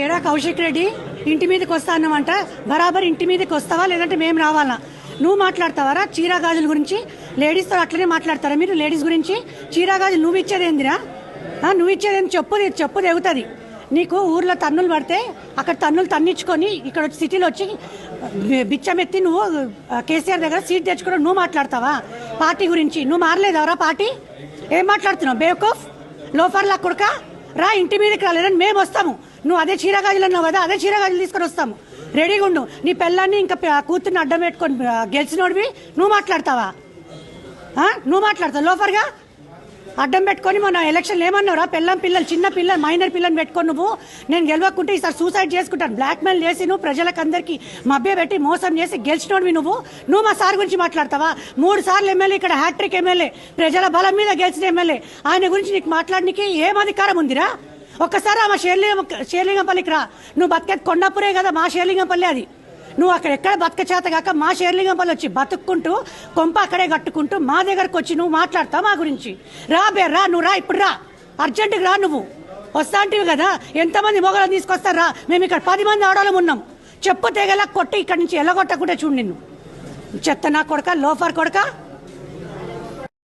ఏడా కౌశిక్ రెడ్డి? ఇంటి మీదకి వస్తా అన్నమాట బరాబర్ ఇంటి మీదకి వస్తావా? లేదంటే మేము రావాలా? నువ్వు మాట్లాడతావారా? చీరా గాజుల గురించి? లేడీస్తో అట్లనే మాట్లాడతారా మీరు లేడీస్ గురించి? చీరా గాజులు నువ్వు ఇచ్చేది ఏందిరా నువ్వు ఇచ్చేది? ఏంది చెప్పు చెప్పు తెగుతుంది. నీకు ఊర్లో తన్నులు పడితే అక్కడ తన్నులు తన్నించుకొని ఇక్కడ వచ్చి సిటీలో వచ్చి బిచ్చమెత్తి నువ్వు కేసీఆర్ దగ్గర సీట్ తెచ్చుకోవడం నువ్వు మాట్లాడతావా? పార్టీ గురించి. నువ్వు మారలేదవరా పార్టీ? ఏం మాట్లాడుతున్నావు? బేవకూఫ్? లోఫర్లా కొడుక? రా ఇంటి మీదకి రాలేదని మేము వస్తాము. నువ్వు అదే చీరగాజులు అన్నావు కదా అదే చీరగాజులు తీసుకొని వస్తాము. రెడీగా ఉండు. నీ పెళ్ళాన్ని ఇంకా కూతుర్ని అడ్డం పెట్టుకొని గెలిచినోడివి. నువ్వు మాట్లాడతావా? నువ్వు మాట్లాడతావు. లోఫర్గా అడ్డం పెట్టుకొని మన ఎలక్షన్లు ఏమన్నారా పిల్లం పిల్లలు చిన్న పిల్లలు మైనర్ పిల్లని పెట్టుకొని నువ్వు? నేను గెలవకుంటే ఈసారి సూసైడ్ చేసుకుంటాను. బ్లాక్మెయిల్ చేసి నువ్వు ప్రజలకు అందరికీ మభ్య పెట్టి మోసం చేసి గెలిచినోడివి నువ్వు. నువ్వు మా సార్ గురించి మాట్లాడతావా? మూడు సార్లు ఎమ్మెల్యే ఇక్కడ హ్యాట్రిక్ ఎమ్మెల్యే ప్రజల బలం మీద గెలిచిన ఎమ్మెల్యే. ఆయన గురించి నీకు మాట్లాడడానికి ఏం అధికారం ఉందిరా? ఒక్కసారి మా షేర్లింగం షేర్లింగంపల్లికి రా. నువ్వు బతికేది కొండాపురే కదా మా షేర్లింగంపల్లి అది. నువ్వు అక్కడ ఎక్కడ బతక చేత కాక మా షేర్లింగంపల్లి వచ్చి బతుక్కుంటూ కొంప అక్కడే కట్టుకుంటూ మా దగ్గరకు వచ్చి నువ్వు మాట్లాడతావు మా గురించి? రా బే రా నువ్వు రా ఇప్పుడు రా. అర్జెంటుగా రా నువ్వు. వస్తాంటివి కదా? ఎంతమంది మొగలను తీసుకొస్తారా మేము ఇక్కడ పది మంది ఆడవాళ్ళం ఉన్నాం. చెప్పు తెగలా కొట్టి ఇక్కడి నుంచి ఎలగొట్టకుండా చూడు నిన్ను. చెత్త నా కొడక లోఫర్ కొడక?